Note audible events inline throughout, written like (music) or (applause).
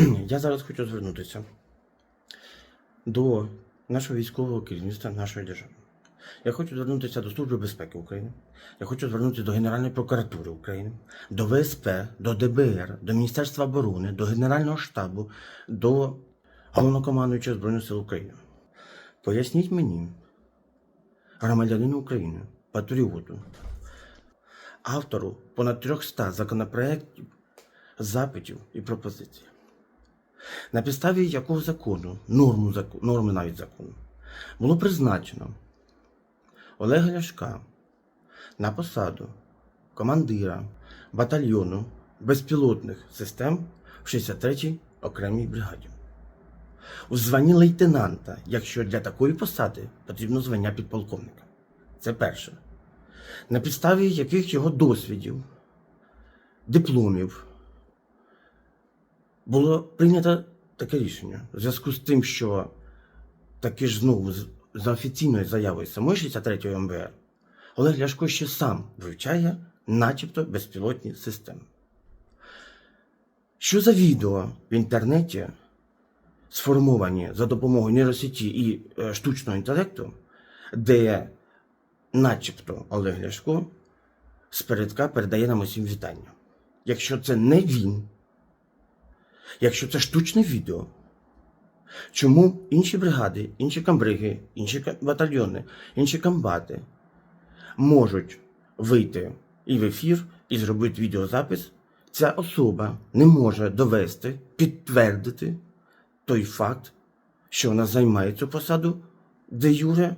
(clears throat) Я зараз хочу звернутися до нашого військового керівництва нашої держави. Я хочу звернутися до Служби безпеки України. Я хочу звернутися до Генеральної прокуратури України, до ВСП, до ДБР, до Міністерства оборони, до Генерального штабу, до головнокомандуючого Збройних сил України. Поясніть мені, громадянину України, патріоту, автору понад 300 законопроєктів, запитів і пропозицій. На підставі якого закону, норму, норми навіть закону, було призначено Олега Ляшка на посаду командира батальйону безпілотних систем в 63-й окремій бригаді. У званні лейтенанта, якщо для такої посади потрібно звання підполковника. Це перше. На підставі яких його досвідів, дипломів було прийнято таке рішення. В зв'язку з тим, що таки ж знову за офіційною заявою самої 63-ї МВР, Олег Ляшко ще сам вивчає начебто безпілотні системи. Що за відео в інтернеті сформовані за допомогою нейросеті і е, штучного інтелекту, де начебто Олег Ляшко спередка передає нам усім вітання. Якщо це не він, якщо це штучне відео, чому інші бригади, інші камбриги, інші батальйони, інші комбати можуть вийти і в ефір, і зробити відеозапис, ця особа не може довести, підтвердити той факт, що вона займає цю посаду, де Юре,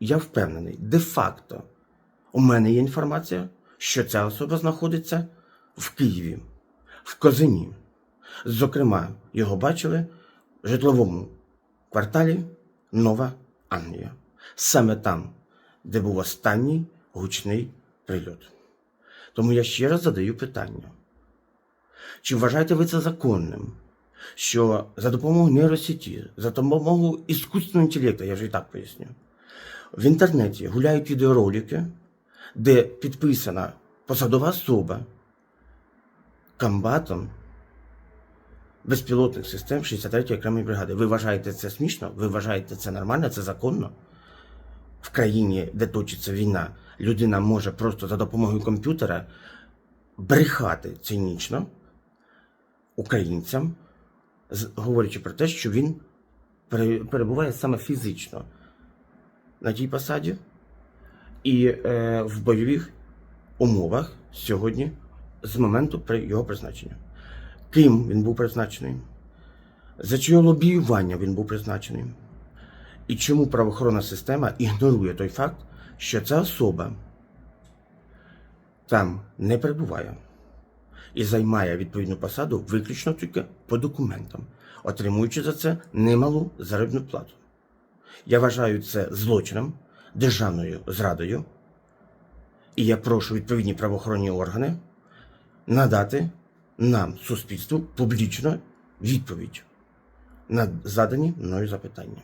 я впевнений, де-факто. У мене є інформація, що ця особа знаходиться в Києві, в Козині. Зокрема, його бачили в житловому кварталі Нова Англія. Саме там, де був останній гучний прильот. Тому я ще раз задаю питання. Чи вважаєте ви це законним, що за допомогою нейросеті, за допомогою іскусственного інтелекту, я вже і так поясню, в інтернеті гуляють відеоролики, де підписана посадова особа комбатом безпілотних систем 63-ї окремої бригади. Ви вважаєте це смішно? Ви вважаєте це нормально, це законно? В країні, де точиться війна, людина може просто за допомогою комп'ютера брехати цинічно українцям, говорячи про те, що він перебуває саме фізично на тій посаді і е, в бойових умовах сьогодні з моменту його призначення. Ким він був призначений? За чиє лобіювання він був призначений? І чому правоохоронна система ігнорує той факт, що ця особа там не перебуває і займає відповідну посаду виключно тільки по документам, отримуючи за це немалу заробітну плату. Я вважаю це злочином, державною зрадою, і я прошу відповідні правоохоронні органи надати нам, суспільству, публічно відповідь на задані мною запитання.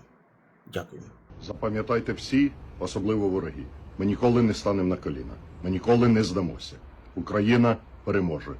Дякую. Запам'ятайте всі, особливо вороги. Ми ніколи не станемо на коліна. Ми ніколи не здамося. Україна переможе.